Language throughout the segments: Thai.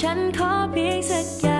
ฉันขอเพียงสักอย่าง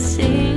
see.